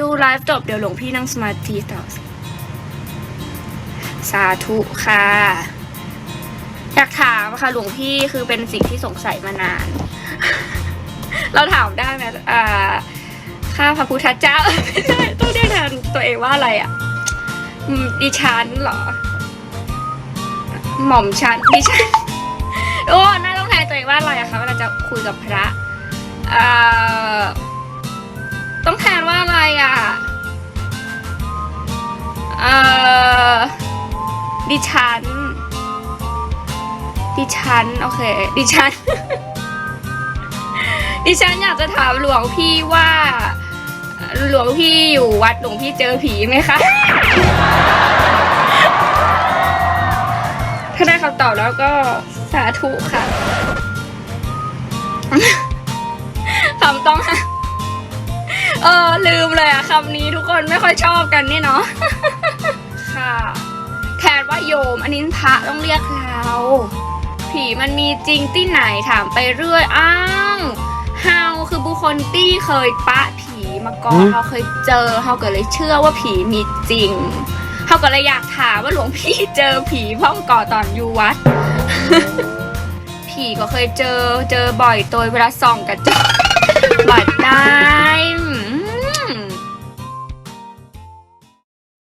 ดูไลฟ์จบเดี๋ยวหลวงพี่นั่งสมาธิต่อ สาธุค่ะ อยากถามค่ะหลวงพี่คือเป็นสิ่งที่สงสัยมานาน เราถามได้ไหมอ่าข้าพระพุทธเจ้าไม่ใช่ต้องเรียกแทนตัวเองว่าอะไรอะดิฉันเหรอ หม่อมฉันดิฉันโอ้น่าต้องแทนตัวเองว่าอะไรอะคะเวลาจะคุยกับพระเอ่อต้องแทนว่า อะไรอะเอ่อดิฉัน ดิฉัน โอเค ดิฉัน ดิฉันอยากจะถามหลวงพี่ว่า หลวงพี่อยู่วัดหลวงพี่เจอผีไหมคะ ถ้าได้คำตอบแล้วก็สาธุค่ะคำต้องห้าม เออลืมเลยอะคำนี้ทุกคนไม่ค่อยชอบกันนี่เนาะ ค่ะ แทนว่าโยม อันนี้พระต้องเรียกเราผีมันมีจริงที่ไหนถามไปเรื่อยอ้าวเฮาคือบุคคลที่เคยปะผีมาก่อนอืมเราเคยเจอเฮาก็เลยเชื่อว่าผีมีจริงเฮาก็เลยอยากถามว่าหลวงพี่เจอผีพ่องก่อตอนอยู่วัด ผีก็เคยเจอเจอบ่อยตัวเวลาส่องกันจะบัดได้